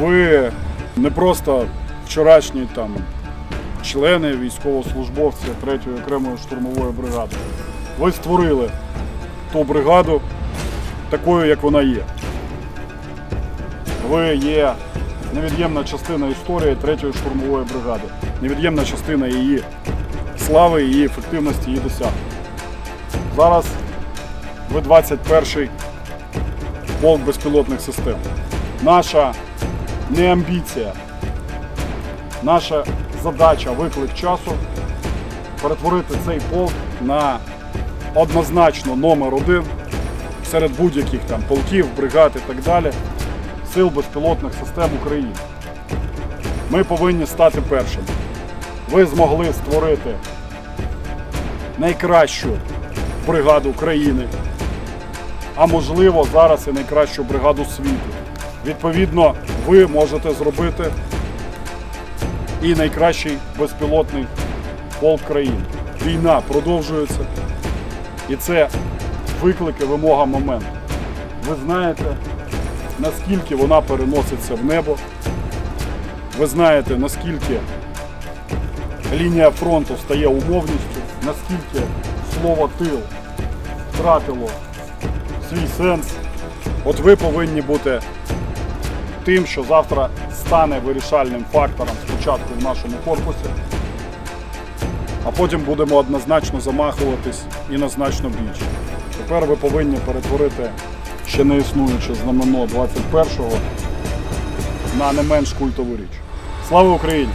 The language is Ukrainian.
Ви не просто вчорашні там члени військовослужбовці 3-ї окремої штурмової бригади. Ви створили ту бригаду такою, як вона є. Ви є невід'ємна частина історії 3-ї штурмової бригади, невід'ємна частина її слави, її ефективності, її досягнень. Зараз ви 21-й полк безпілотних систем. Наша не амбіція, наша задача, виклик часу перетворити цей полк на однозначно номер один серед будь-яких там полків, бригад і так далі сил безпілотних систем України. Ми повинні стати першими. Ви змогли створити найкращу бригаду країни, а можливо зараз і найкращу бригаду світу. Відповідно, ви можете зробити і найкращий безпілотний полк країни. Війна продовжується, і це виклики, вимога моменту. Ви знаєте, наскільки вона переноситься в небо. Ви знаєте, наскільки лінія фронту стає умовністю, наскільки слово тил втратило свій сенс. От ви повинні бути тим, що завтра стане вирішальним фактором спочатку в нашому корпусі, а потім будемо однозначно замахуватись і на значно більше. Тепер ви повинні перетворити ще не існуюче знамено 21-го на не менш культову річ. Слава Україні!